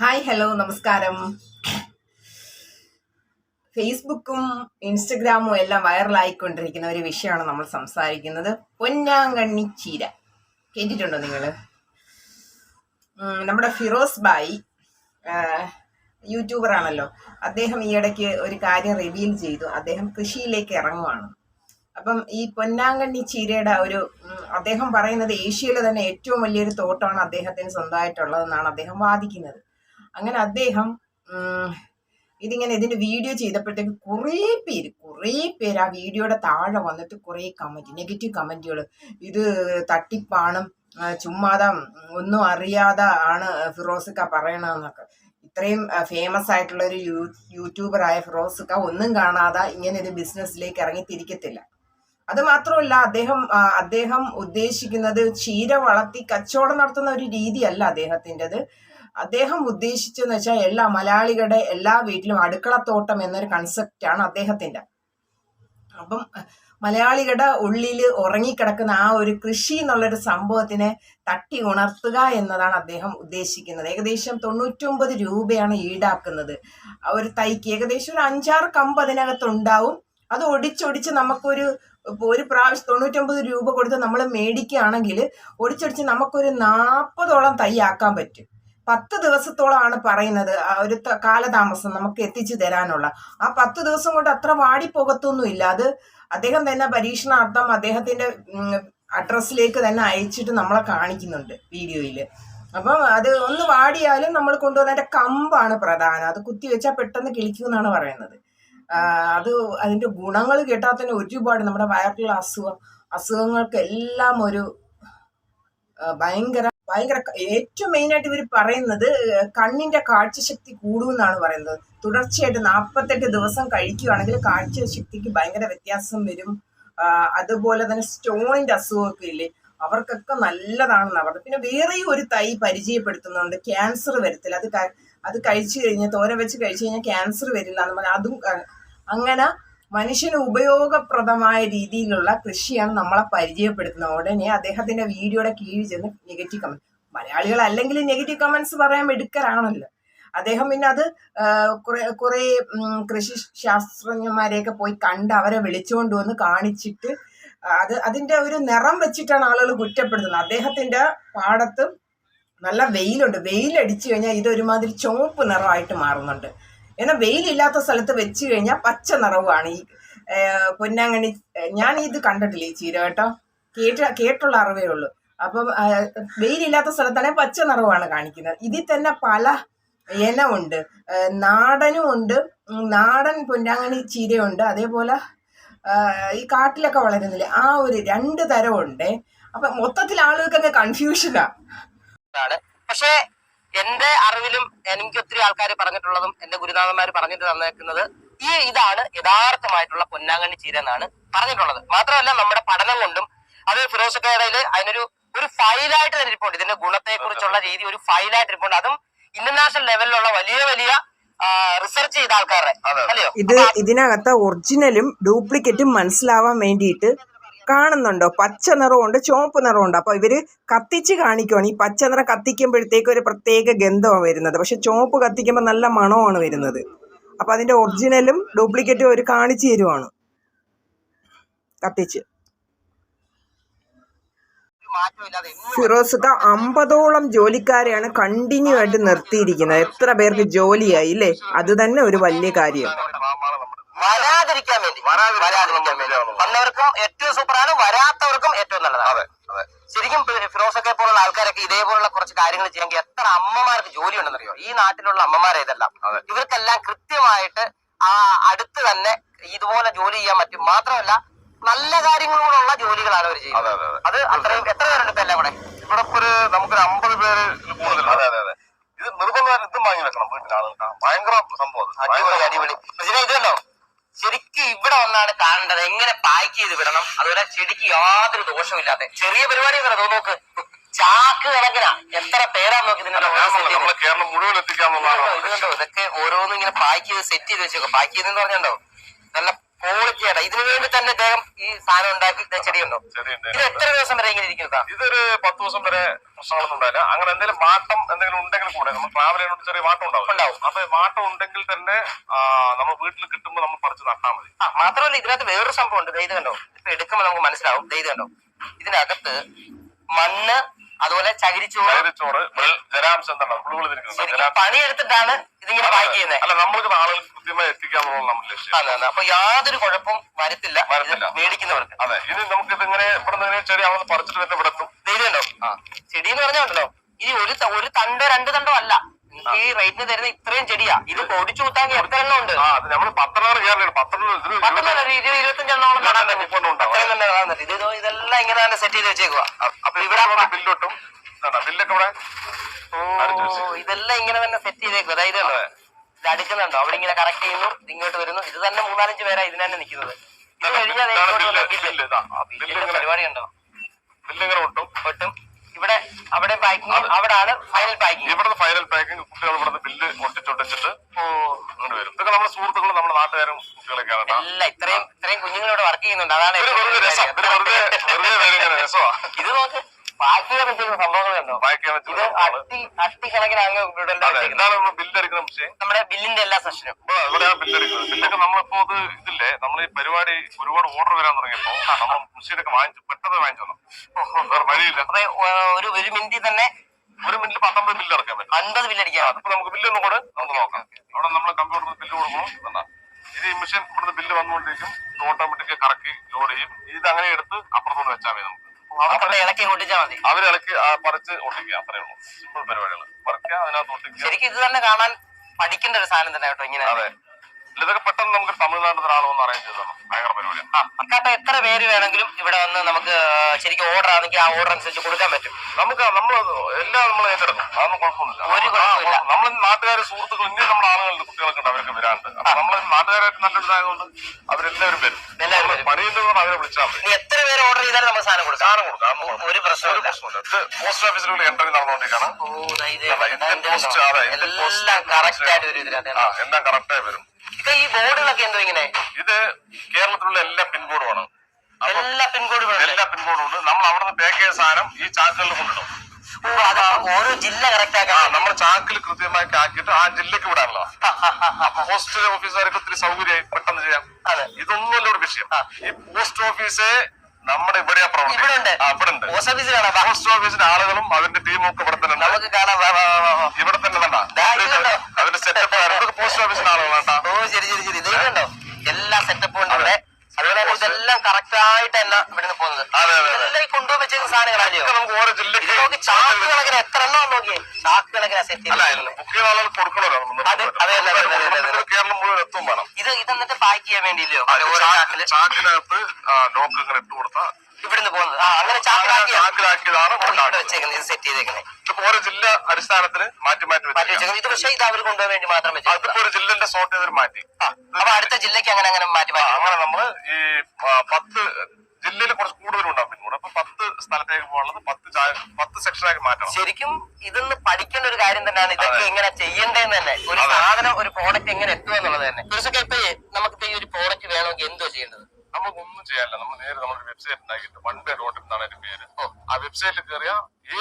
Hi hello നമസ്കാരം. ഫേസ്ബുക്കും ഇൻസ്റ്റഗ്രാമും എല്ലാം വൈറലായിക്കൊണ്ടിരിക്കുന്ന ഒരു വിഷയമാണ് നമ്മൾ സംസാരിക്കുന്നത്. പൊന്നാങ്കണ്ണി ചീര. കേട്ടിട്ടുണ്ടോ നിങ്ങൾ നമ്മുടെ ഫിറോസ് ബായി യൂട്യൂബർ ആണല്ലോ. അദ്ദേഹം ഈ ഇടയ്ക്ക് ഒരു കാര്യം റിവീൽ ചെയ്തു. അദ്ദേഹം കൃഷിയിലേക്ക് ഇറങ്ങുവാണ്. അപ്പം ഈ പൊന്നാങ്കണ്ണി ചീരയുടെ ഒരു അദ്ദേഹം പറയുന്നത് ഏഷ്യയിലെ തന്നെ ഏറ്റവും വലിയൊരു തോട്ടമാണ് അദ്ദേഹത്തിന് സ്വന്തമായിട്ടുള്ളതെന്നാണ് അദ്ദേഹം വാദിക്കുന്നത്. അങ്ങനെ അദ്ദേഹം ഇതിങ്ങനെ ഇതിന്റെ വീഡിയോ ചെയ്തപ്പോഴത്തേക്ക് കുറേ പേര് കുറേ പേര് ആ വീഡിയോയുടെ താഴെ വന്നിട്ട് കുറേ കമന്റ് നെഗറ്റീവ് കമന്റുകൾ ഇത് തട്ടിപ്പാണ് ചുമ്മാതെ ഒന്നും അറിയാതെ ആണ് ഫിറോസിക്ക പറയണമെന്നൊക്കെ ഇത്രയും ഫേമസ് ആയിട്ടുള്ള ഒരു യൂ യൂട്യൂബറായ ഫിറോസിക്ക ഒന്നും കാണാതെ ഇങ്ങനെ ഒരു ബിസിനസ്സിലേക്ക് ഇറങ്ങി തിരിക്കത്തില്ല അത് മാത്രമല്ല അദ്ദേഹം അദ്ദേഹം ഉദ്ദേശിക്കുന്നത് ചീര വളർത്തി കച്ചവടം നടത്തുന്ന ഒരു രീതിയല്ല അദ്ദേഹത്തിന്റെത്. അദ്ദേഹം ഉദ്ദേശിച്ചെന്ന് വെച്ചാൽ എല്ലാ മലയാളികളുടെ എല്ലാ വീട്ടിലും അടുക്കളത്തോട്ടം എന്നൊരു കൺസെപ്റ്റാണ് അദ്ദേഹത്തിന്റെ അപ്പം മലയാളികളുടെ ഉള്ളിൽ ഉറങ്ങിക്കിടക്കുന്ന ആ ഒരു കൃഷി എന്നുള്ളൊരു സംഭവത്തിനെ തട്ടി ഉണർത്തുക എന്നതാണ് അദ്ദേഹം ഉദ്ദേശിക്കുന്നത്. ഏകദേശം തൊണ്ണൂറ്റൊമ്പത് രൂപയാണ് ഈടാക്കുന്നത്. ഒരു തൈക്ക് ഏകദേശം ഒരു അഞ്ചാറ് കമ്പ് അതിനകത്തുണ്ടാവും. അത് ഒടിച്ചൊടിച്ച് നമുക്കൊരു ഒരു പ്രാവശ്യം തൊണ്ണൂറ്റൊമ്പത് രൂപ കൊടുത്ത് നമ്മൾ മേടിക്കുകയാണെങ്കിൽ ഒടിച്ചൊടിച്ച് നമുക്കൊരു നാൽപ്പതോളം തൈ ആക്കാൻ പറ്റും. പത്ത് ദിവസത്തോളമാണ് പറയുന്നത് ഒരു കാലതാമസം നമുക്ക് എത്തിച്ചു തരാനുള്ള. ആ പത്ത് ദിവസം കൊണ്ട് അത്ര വാടിപ്പോകത്തൊന്നുമില്ല. അത് അദ്ദേഹം തന്നെ പരീക്ഷണാർത്ഥം അദ്ദേഹത്തിന്റെ അഡ്രസ്സിലേക്ക് തന്നെ അയച്ചിട്ട് നമ്മളെ കാണിക്കുന്നുണ്ട് വീഡിയോയിൽ അപ്പം അത് ഒന്ന് വാടിയാലും നമ്മൾ കൊണ്ടുവന്നതിന്റെ കമ്പാണ് പ്രധാനം. അത് കുത്തി വെച്ചാൽ പെട്ടെന്ന് കിളിക്കും എന്നാണ് പറയുന്നത് അത് അതിന്റെ ഗുണങ്ങൾ കേട്ടാൽ തന്നെ ഒരുപാട് നമ്മുടെ വയറിലുള്ള അസുഖം അസുഖങ്ങൾക്കെല്ലാം ഒരു ഭയങ്കര ഭയങ്കര ഏറ്റവും മെയിൻ ആയിട്ട് ഇവർ പറയുന്നത് കണ്ണിന്റെ കാഴ്ചശക്തി കൂടുമെന്നാണ് പറയുന്നത്. തുടർച്ചയായിട്ട് നാൽപ്പത്തെട്ട് ദിവസം കഴിക്കുകയാണെങ്കിൽ കാഴ്ചശക്തിക്ക് ഭയങ്കര വ്യത്യാസം വരും. അതുപോലെ തന്നെ സ്റ്റോണിന്റെ അസുഖമൊക്കെ ഇല്ലേ? അവർക്കൊക്കെ നല്ലതാണെന്നാണ് പറഞ്ഞത്. പിന്നെ വേറെയും ഒരു തൈ പരിചയപ്പെടുത്തുന്നുണ്ട്. ക്യാൻസർ വരത്തില്ല. അത് അത് കഴിച്ചു കഴിഞ്ഞാൽ തോര വെച്ച് കഴിച്ചു കഴിഞ്ഞാൽ ക്യാൻസർ വരില്ല എന്ന് പറഞ്ഞാൽ അതും അങ്ങനെ മനുഷ്യന് ഉപയോഗപ്രദമായ രീതിയിലുള്ള കൃഷിയാണ് നമ്മളെ പരിചയപ്പെടുത്തുന്നത്. ഉടനെ അദ്ദേഹത്തിന്റെ വീഡിയോയുടെ കീഴിൽ ചെന്ന് നെഗറ്റീവ് കമന്റ് മലയാളികൾ അല്ലെങ്കിൽ നെഗറ്റീവ് കമന്റ്സ് പറയാൻ എടുക്കലാണല്ലോ അദ്ദേഹം പിന്നെ അത് കുറെ കൃഷി ശാസ്ത്രജ്ഞന്മാരെയൊക്കെ പോയി കണ്ട് അവരെ വിളിച്ചുകൊണ്ട് വന്ന് കാണിച്ചിട്ട് അത് അതിന്റെ ഒരു നിറം വെച്ചിട്ടാണ് ആളുകൾ കുറ്റപ്പെടുത്തുന്നത്. അദ്ദേഹത്തിന്റെ പാടത്ത് നല്ല വെയിലുണ്ട്. വെയിലടിച്ചു കഴിഞ്ഞാൽ ഇത് ഒരുമാതിരി ചുവപ്പ് നിറമായിട്ട് മാറുന്നുണ്ട്. എന്നാൽ വെയിലില്ലാത്ത സ്ഥലത്ത് വെച്ച് കഴിഞ്ഞാൽ പച്ച നിറവുമാണ് ഈ പൊന്നാങ്ങണി ഞാൻ ഇത് കണ്ടിട്ടില്ല ഈ ചീര കേട്ടോ. കേട്ട കേട്ടുള്ള അറിവേ ഉള്ളൂ. അപ്പം വെയിലില്ലാത്ത സ്ഥലത്താണെങ്കിൽ പച്ച നിറവാണ് കാണിക്കുന്നത്. ഇതിൽ തന്നെ പല ഇനമുണ്ട് ഉണ്ട് നാടനും ഉണ്ട്. നാടൻ പൊന്നാങ്ങണി ചീരയുണ്ട്. അതേപോലെ ഈ കാട്ടിലൊക്കെ വളരുന്നില്ല? ആ ഒരു രണ്ട് തരമുണ്ട് അപ്പൊ മൊത്തത്തിൽ ആളുകൾക്ക് കൺഫ്യൂഷനാണ് പക്ഷേ എന്റെ അറിവിലും എനിക്ക് ഒത്തിരി ആൾക്കാർ പറഞ്ഞിട്ടുള്ളതും എന്റെ ഗുരുനാഥന്മാർ പറഞ്ഞിട്ട് തന്നേക്കുന്നത് ഈ ഇതാണ് യഥാർത്ഥമായിട്ടുള്ള പൊന്നാങ്കണ്ണി ചീര എന്നാണ് പറഞ്ഞിട്ടുള്ളത്. മാത്രമല്ല നമ്മുടെ പഠനം കൊണ്ടും അത് ഫിറോസക്കയുടെ അതിനൊരു ഒരു ഫയലായിട്ട് തന്നെ ഇരിപ്പുണ്ട്. ഇതിന്റെ ഗുണത്തെ കുറിച്ചുള്ള രീതി ഒരു ഫയലായിട്ട് ഇരിപ്പുണ്ട്. അതും ഇന്റർനാഷണൽ ലെവലിലുള്ള വലിയ വലിയ റിസർച്ച് ചെയ്ത ആൾക്കാരുടെ അല്ലയോ? ഇത് ഇതിനകത്ത് ഒറിജിനലും ഡ്യൂപ്ലിക്കേറ്റും മനസ്സിലാവാൻ വേണ്ടിയിട്ട് കാണുന്നുണ്ടോ? പച്ച നിറമുണ്ട് ചുവപ്പ് നിറമുണ്ട് അപ്പോൾ ഇവർ കത്തിച്ച് കാണിക്കുവാണ്. ഈ പച്ച നിറം കത്തിക്കുമ്പോഴത്തേക്ക് ഒരു പ്രത്യേക ഗന്ധമാണ് വരുന്നത്. പക്ഷെ ചുവപ്പ് കത്തിക്കുമ്പോൾ നല്ല മണമാണ് വരുന്നത്. അപ്പോൾ അതിന്റെ ഒറിജിനലും ഡ്യൂപ്ലിക്കേറ്റും അവർ കാണിച്ചു തരുവാണ്. കത്തിച്ച്. ഫിറോസുക അമ്പതോളം ജോലിക്കാരെയാണ് കണ്ടിന്യൂ ആയിട്ട് നിർത്തിയിരിക്കുന്നത്. എത്ര പേർക്ക് ജോലിയായി ഇല്ലേ? അത് തന്നെ ഒരു വലിയ കാര്യം. വരാതിരിക്കാൻ വേണ്ടി. വരാതിരിക്കാൻ വേണ്ടി. വന്നവർക്കും ഏറ്റവും സൂപ്പറാണ് വരാത്തവർക്കും ഏറ്റവും നല്ലതാണ്. ശരിക്കും ഫിറോസൊക്കെ പോലുള്ള ആൾക്കാരൊക്കെ ഇതേപോലുള്ള കുറച്ച് കാര്യങ്ങൾ ചെയ്യാമെങ്കിൽ എത്ര അമ്മമാർക്ക് ജോലി ഉണ്ടെന്നറിയോ ഈ നാട്ടിലുള്ള അമ്മമാരെ ഇതെല്ലാം. ഇവർക്കെല്ലാം കൃത്യമായിട്ട് ആ അടുത്ത് തന്നെ ഇതുപോലെ ജോലി ചെയ്യാൻ പറ്റും. മാത്രമല്ല നല്ല കാര്യങ്ങളോടുള്ള ജോലികളാണ് അവർ ചെയ്യുന്നത്. അതെ, അതെ, അതെ. അത് അത്രയും എത്ര പേരുണ്ട് ഇപ്പൊ എല്ലാം കൂടെ ഇവിടെ ഒരു നമുക്കൊരു അമ്പത് പേര് അതെ ഇത് നിർബന്ധമായിട്ട് ഇതും വാങ്ങി വെക്കണം വീട്ടിൽ ആളുകൾക്ക്. ഭയങ്കര സംഭവം. അടിപൊളി അടിപൊളി. ഇതിനെ ഇതുണ്ടോ? ശരിക്കും ഇവിടെ വന്നാണ് കാണേണ്ടത്. എങ്ങനെ പാക്ക് ചെയ്ത് വിടണം? അതുപോലെ ചെടിക്ക് യാതൊരു ദോഷമില്ലാതെ ചെറിയ പരിപാടി അതോ നോക്ക്. ചാക്ക് കണക്കിനാ. എത്ര പേരാ നോക്കി ഇതിന്റെ കേരളം മുഴുവൻ എത്തിക്കാന്നുള്ളതാണ് കണ്ടോ ഇതൊക്കെ ഓരോന്നും ഇങ്ങനെ പാക്ക് ചെയ്ത് സെറ്റ് ചെയ്ത് വെച്ചോ പാക്ക് ചെയ്തെന്ന് പറഞ്ഞോ നല്ല ക്വാളിറ്റി ആണ് ഇതിനു വേണ്ടി തന്നെ അദ്ദേഹം ഈ സാധനം ഉണ്ടാക്കി ചെടിയുണ്ടോ? ഇത് എത്ര ദിവസം വരെ ഇങ്ങനെ ഇരിക്കുന്നത് ഇതൊരു പത്ത് ദിവസം വരെ പ്രശ്നങ്ങളൊന്നും ഉണ്ടായില്ല അങ്ങനെ എന്തെങ്കിലും മാറ്റം എന്തെങ്കിലും ഉണ്ടെങ്കിൽ കൂടെ നമ്മൾ ട്രാവൽ ചെയ്യുന്ന ചെറിയ മാറ്റം ഉണ്ടാവും ഉണ്ടാവും. അപ്പൊ മാറ്റം ഉണ്ടെങ്കിൽ തന്നെ നമ്മൾ വീട്ടിൽ കിട്ടുമ്പോൾ നമ്മൾ പറിച്ച് നട്ടാൽ മതി. മാത്രമല്ല ഇതിനകത്ത് വേറൊരു സംഭവം ഉണ്ട് ദൈതം കണ്ടോ? ഇപ്പൊ എടുക്കുമ്പോൾ നമുക്ക് മനസ്സിലാവും. ദൈതം കണ്ടോ? ഇതിനകത്ത് മണ്ണ് അതുപോലെ ചകിരിച്ചോറ്. ജലാംശം പണിയെടുത്തിട്ടാണ് ഇതിങ്ങനെ പാക്ക് ചെയ്യുന്നത് അല്ല നമ്മൾക്ക് ആളുകൾ കൃത്യമായി എത്തിക്കാന്നുള്ളത് നമ്മുടെ ലക്ഷ്യം. അതെ അതെ അപ്പൊ യാതൊരു കുഴപ്പവും വരത്തില്ല. ഇത്. മേടിക്കുന്നവർക്ക്. അതെ ഇനി നമുക്ക് ഇതിങ്ങനെ ഇവിടെ ചെടി അവിടെ പറിച്ചിട്ട് വരുന്ന ഇവിടെ എത്തും. ധൈര്യമുണ്ടോ? ചെടി എന്ന് പറഞ്ഞുണ്ടല്ലോ ഇനി ഒരു ഒരു തണ്ടോ രണ്ട് തണ്ടോ അല്ല. ഈ റേറ്റിന് തരുന്ന ഇത്രയും ചെടിയാ. ഇത് പൊടിച്ചു കൂട്ടാൻ എത്രയെണ്ണം ഉണ്ട്. ആ അത് നമ്മൾ പത്തെണ്ണം കയറിയാണ് പത്തെണ്ണം ഇതിന് പത്തൊന്നല്ല ഒരു ഇരുപത് ഇരുപത്തഞ്ചെണ്ണോളം പറ്റും ഇത് ഇതെല്ലാം ഇങ്ങനെ തന്നെ സെറ്റ് ചെയ്ത് വെച്ചേക്കുക അപ്പൊ ഇവിടെ ബില്ലോട്ടും. ബില്ലൊക്കെ ഇവിടെ? ഇതെല്ലാം ഇങ്ങനെ തന്നെ സെറ്റ് ചെയ്തേക്കും അതായത്? ഇത് അടിക്കുന്നുണ്ടോ? അവിടെ ഇങ്ങനെ കറക്റ്റ് ചെയ്യുന്നു ഇങ്ങോട്ട് വരുന്നു. ഇത് തന്നെ മൂന്നാലഞ്ച് പേരാ ഇതിന് തന്നെ നിൽക്കുന്നത്. ഇങ്ങോട്ട് ബില്ല്. വന്ന ബില്ല്. ഇതാ ആ ബില്ല് ബില്ലിന്റെ ഇങ്ങനെ പരിപാടി ഉണ്ടോ? ബില്ല് ഇങ്ങനെ ഒട്ടും. ഒട്ടും. ഇവിടെ അവിടെ പാക്കിംഗ് അവിടാണ് ഫൈനൽ പാക്കിംഗ് ഇവിടുന്ന് ഫൈനൽ പാക്കിംഗ് കുട്ടികൾ ഇവിടുന്ന് ബില്ല് ഒട്ടിച്ചൊട്ടിച്ചിട്ട് അങ്ങനെ വരും. ഇതൊക്കെ നമ്മുടെ സുഹൃത്തുക്കളും നമ്മുടെ നാട്ടുകാരും കുട്ടികളൊക്കെയാണ് അല്ല ഇത്രയും ഇത്രയും കുഞ്ഞുങ്ങളിവിടെ വർക്ക് ചെയ്യുന്നുണ്ട്. അതാണ് ഇത് നോക്ക്. ചെയ്യാൻ പറ്റുന്ന സംഭവങ്ങൾ കണ്ടോ ചെയ്യാൻ ഇത് അട്ടി അട്ടി കണക്കിന് അങ്ങ് ഇവിടെ അതെ. എന്താണ് നമ്മൾ ബില്ല് അടിക്കുന്ന വിഷയം നമ്മുടെ ബില്ലിന്റെ എല്ലാ സെഷനും. ഇപ്പൊ ഇവിടെയാണ് ബില്ല് അടിക്കുന്നത് ബില്ലൊക്കെ നമ്മളിപ്പോ ഇത് ഇതില്ലേ? നമ്മൾ ഈ പരിപാടി ഒരുപാട് ഓർഡർ വരാൻ തുടങ്ങിയപ്പോ നമ്മൾ മുഷീനൊക്കെ വാങ്ങിച്ചു പെട്ടെന്ന് വാങ്ങിച്ചു വേറെ വഴിയില്ല. അപ്പൊ ഒരു ഒരു മിനിറ്റിൽ തന്നെ ഒരു മിനിറ്റ് പത്തൊമ്പത് ബില്ല് ഇറക്കാൻ പറ്റും. അൻപത് ബില്ലടിക്കാം അതിപ്പോ നമുക്ക് ബില്ല് ഒന്ന് കൂടെ നമുക്ക് നോക്കാം. അവിടെ നമ്മൾ കമ്പ്യൂട്ടറിൽ ബില്ല് കൊടുക്കണം എന്നാ ഇത് ഈ മെഷീൻ ഇവിടുന്ന് ബില്ല് വന്നുകൊണ്ടിരിക്കും. ഓട്ടോമാറ്റിക് കറക്കി ലോഡ് ചെയ്യും. ഇത് അങ്ങനെ എടുത്ത് അപ്പുറത്തോട്ട് വെച്ചാൽ മതി നമുക്ക്. ഇളക്കി ഒട്ടിച്ചാൽ മതി. അവർ ഇളക്കി പറിച്ച് ഒട്ടിക്കുക. അത്രേ ഉള്ളൂ. സിമ്പിൾ പരിപാടികൾ പറിക്കുക അതിനകത്ത് ഒട്ടിക്കുക. ശരിക്കും ഇത് തന്നെ കാണാൻ പഠിക്കേണ്ട ഒരു സാധനം തന്നെ കേട്ടോ ഇങ്ങനെ. അതെ. ഇതൊക്കെ പെട്ടെന്ന് നമുക്ക് തമിഴ്നാട്ടിൽ ഒരാൾ വന്ന് അറേഞ്ച് ചെയ്ത് ഭയങ്കര പരിപാടിയാണ് അക്കാത്ത എത്ര പേര് വേണമെങ്കിലും ഇവിടെ വന്ന് നമുക്ക് ശരിക്കും ഓർഡർ ആണെങ്കിൽ ആ ഓർഡർ അനുസരിച്ച് കൊടുക്കാൻ പറ്റും. നമുക്ക് നമ്മൾ എല്ലാം നമ്മൾ ഏറ്റെടുക്കും. അതൊന്നും കുഴപ്പമൊന്നുമില്ല. ഒരു കുഴപ്പമില്ല. നമ്മൾ നാട്ടുകാരെ സുഹൃത്തുക്കൾ ഇനി നമ്മുടെ ആളുകളുടെ കുട്ടികളൊക്കെ ഉണ്ട് അവരൊക്കെ വരാണ്ട്. നമ്മൾ നാട്ടുകാരായിട്ട് നല്ലൊരു ഇതായതുകൊണ്ട് അവരെല്ലാവരും വരും. എല്ലാവരും വരും. പണിയുണ്ടെന്ന് അവരെ വിളിച്ചാൽ മതി. എത്ര ഓർഡർ ചെയ്താലും നമുക്ക് സാധനം കൊടുക്കാം. സാധനം കൊടുക്കാം. ഒരു പ്രശ്നമില്ല. പോസ്റ്റ് എൻട്രി നടന്നുകൊണ്ടിരിക്കുകയാണ്. എല്ലാം കറക്റ്റ് ആയിട്ട് വരും ഇതിനകത്ത്. കറക്റ്റ് ആയി വരും. ഈ ബോർഡുകളൊക്കെ എന്തോ ഇങ്ങനെ? ഇത് കേരളത്തിലുള്ള എല്ലാ പിൻകോഡുമാണ് അപ്പൊ എല്ലാ പിൻകോഡുകളും എല്ലാ പിൻകോഡും ഉണ്ട്. നമ്മൾ അവിടുന്ന് പാക്ക് ചെയ്ത സാധനം ഈ ചാക്കുകളിൽ കൊണ്ടിടും. ഓരോ ജില്ല കറക്റ്റ് നമ്മൾ ചാക്കിൽ കൃത്യമായി ആക്കിയിട്ട് ആ ജില്ലക്ക് വിടാനുള്ള പോസ്റ്റ് ഓഫീസുകാർക്ക് ഒത്തിരി സൗകര്യമായി പെട്ടെന്ന് ചെയ്യാം. ഇതൊന്നും ഇതൊന്നുമല്ല ഒരു വിഷയം. ഈ പോസ്റ്റ് ഓഫീസ് നമ്മുടെ ഇവിടെ പോസ്റ്റ് ഓഫീസിൽ പോസ്റ്റ് ഓഫീസിന്റെ ആളുകളും അതിന്റെ ടീമും ഒക്കെ ഇവിടെ തന്നെ നമുക്ക് കാണാം. ഇവിടെ തന്നെ? അതിന്റെ സെറ്റപ്പ് പോസ്റ്റ് ഓഫീസിന്റെ ആളുകളാണ് ഓ ശരി ശരി ശരി. എല്ലാ സെറ്റപ്പും ഇതെല്ലാം കറക്റ്റ് ആയിട്ട് തന്നെ ഇവിടുന്ന് പോകുന്നത്. ഇതെല്ലാം ഈ കൊണ്ടുപോയി നമുക്ക് ഓരോ നോക്കി ചാക്ക് കണക്കിന് എത്ര എണ്ണം നോക്കിയേ. ചാക്ക് കണക്കിന് സെറ്റ് ഇത് ഇത് എന്നിട്ട് പാക്ക് ചെയ്യാൻ വേണ്ടിയില്ലയോ? ചാക്കിനകത്ത് ലോക്ക് ഇങ്ങനെ ഇട്ട് കൊടുത്താൽ ഇവിടുന്ന് പോകുന്നത്. ആ അങ്ങനെ ചാക്കിലാക്കി ചാക്കിലാക്കിയതാണ് വെച്ചേക്കുന്നത് സെറ്റ് ചെയ്തേക്കുന്നത്. ഇതിപ്പോ ഓരോ ജില്ല അടിസ്ഥാനത്തിന് മാറ്റി മാറ്റി മാറ്റി. വെച്ചേക്കുന്നത്. ഇത് പക്ഷേ ഇത് അവർ കൊണ്ടുപോകാൻ വേണ്ടി മാത്രം വെച്ചു അതിപ്പോ ഒരു ജില്ലന്റെ സോർട്ട് ചെയ്തൊരു മാറ്റി. അപ്പൊ അടുത്ത ജില്ലക്ക് അങ്ങനെ അങ്ങനെ മാറ്റി മാറ്റി അങ്ങനെ നമ്മൾ ഈ പത്ത് ജില്ലയിൽ കുറച്ച് കൂടുതലുണ്ടാവും പിന്നെ അപ്പൊ പത്ത് സ്ഥലത്തേക്ക് പോകാനുള്ളത് പത്ത് പത്ത് സെക്ഷനാക്കി മാറ്റണം. ശരിക്കും ഇതൊന്ന് പഠിക്കേണ്ട ഒരു കാര്യം തന്നെയാണ്. ഇതൊക്കെ ഇങ്ങനെ എങ്ങനെ ചെയ്യേണ്ടതെന്ന് തന്നെ. ഒരു സാധനം ഒരു പ്രോഡക്റ്റ് എങ്ങനെ എത്തുക എന്നുള്ളത് തന്നെ തീർച്ചയായിട്ടും ഇപ്പൊ നമുക്ക് ഈ ഒരു പ്രോഡക്റ്റ് വേണമെങ്കിൽ എന്തോ ചെയ്യേണ്ടത്? നമുക്കൊന്നും ചെയ്യാനില്ല. നമ്മൾ നേരെ നമ്മുടെ വെബ്സൈറ്റ് ഉണ്ടാക്കിയിട്ട് വൺ ഡേ ഡോട്ട് എന്നാണ് അതിന്റെ പേര്. ആ വെബ്സൈറ്റിൽ കയറിയ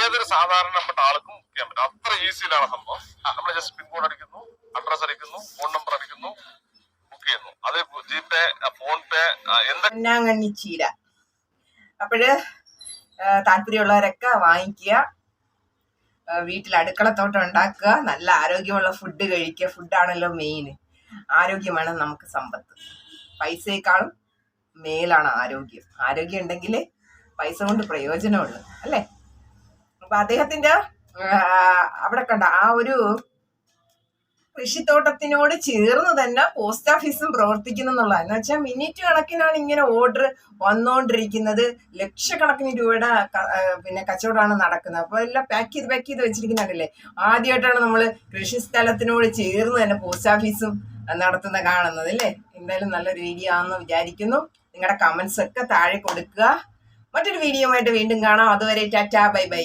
ഏതൊരു സാധാരണപ്പെട്ട ആൾക്കും ബുക്ക് ചെയ്യാൻ പറ്റും. അത്ര ഈസിയിലാണ് സംഭവം. നമ്മൾ ജസ്റ്റ് പിൻകോഡ് അടിക്കുന്നു അഡ്രസ് അടിക്കുന്നു ഫോൺ നമ്പർ അടിക്കുന്നു ബുക്ക് ചെയ്യുന്നു. അത് ജിപേ ഫോൺ പേ എന്താ ചീര. അപ്പോഴ് താല്പര്യമുള്ളവരൊക്കെ വാങ്ങിക്കുക. വീട്ടിൽ അടുക്കളത്തോട്ടം ഉണ്ടാക്കുക. നല്ല ആരോഗ്യമുള്ള ഫുഡ് കഴിക്കുക. ഫുഡാണല്ലോ മെയിൻ ആരോഗ്യമാണ് നമുക്ക് സമ്പത്ത്. പൈസയെക്കാളും മേലാണ് ആരോഗ്യം. ആരോഗ്യം ഉണ്ടെങ്കിൽ പൈസ കൊണ്ട് പ്രയോജനമുള്ളു അല്ലേ? അപ്പൊ അദ്ദേഹത്തിന്റെ അവിടെ കണ്ട ആ ഒരു കൃഷിത്തോട്ടത്തിനോട് ചേർന്ന് തന്നെ പോസ്റ്റ് ഓഫീസും പ്രവർത്തിക്കുന്നു എന്നുള്ളത് എന്ന് വെച്ചാൽ മിനിറ്റ് കണക്കിനാണ് ഇങ്ങനെ ഓർഡർ വന്നുകൊണ്ടിരിക്കുന്നത് ലക്ഷക്കണക്കിന് രൂപയുടെ പിന്നെ കച്ചവടമാണ് നടക്കുന്നത്. അപ്പോൾ എല്ലാം പാക്ക് ചെയ്ത് പാക്ക് ചെയ്ത് വെച്ചിരിക്കുന്നുണ്ടല്ലേ ആദ്യമായിട്ടാണ് നമ്മൾ കൃഷി സ്ഥലത്തിനോട് ചേർന്ന് തന്നെ പോസ്റ്റ് ഓഫീസും നടത്തുന്ന കാണുന്നത് അല്ലേ? എന്തായാലും നല്ലൊരു വീഡിയോ ആണെന്ന് വിചാരിക്കുന്നു. നിങ്ങളുടെ കമൻസ് ഒക്കെ താഴെ കൊടുക്കുക. മറ്റൊരു വീഡിയോ ആയിട്ട് വീണ്ടും കാണാം. അതുവരെ ടാറ്റാ ബൈ ബൈ.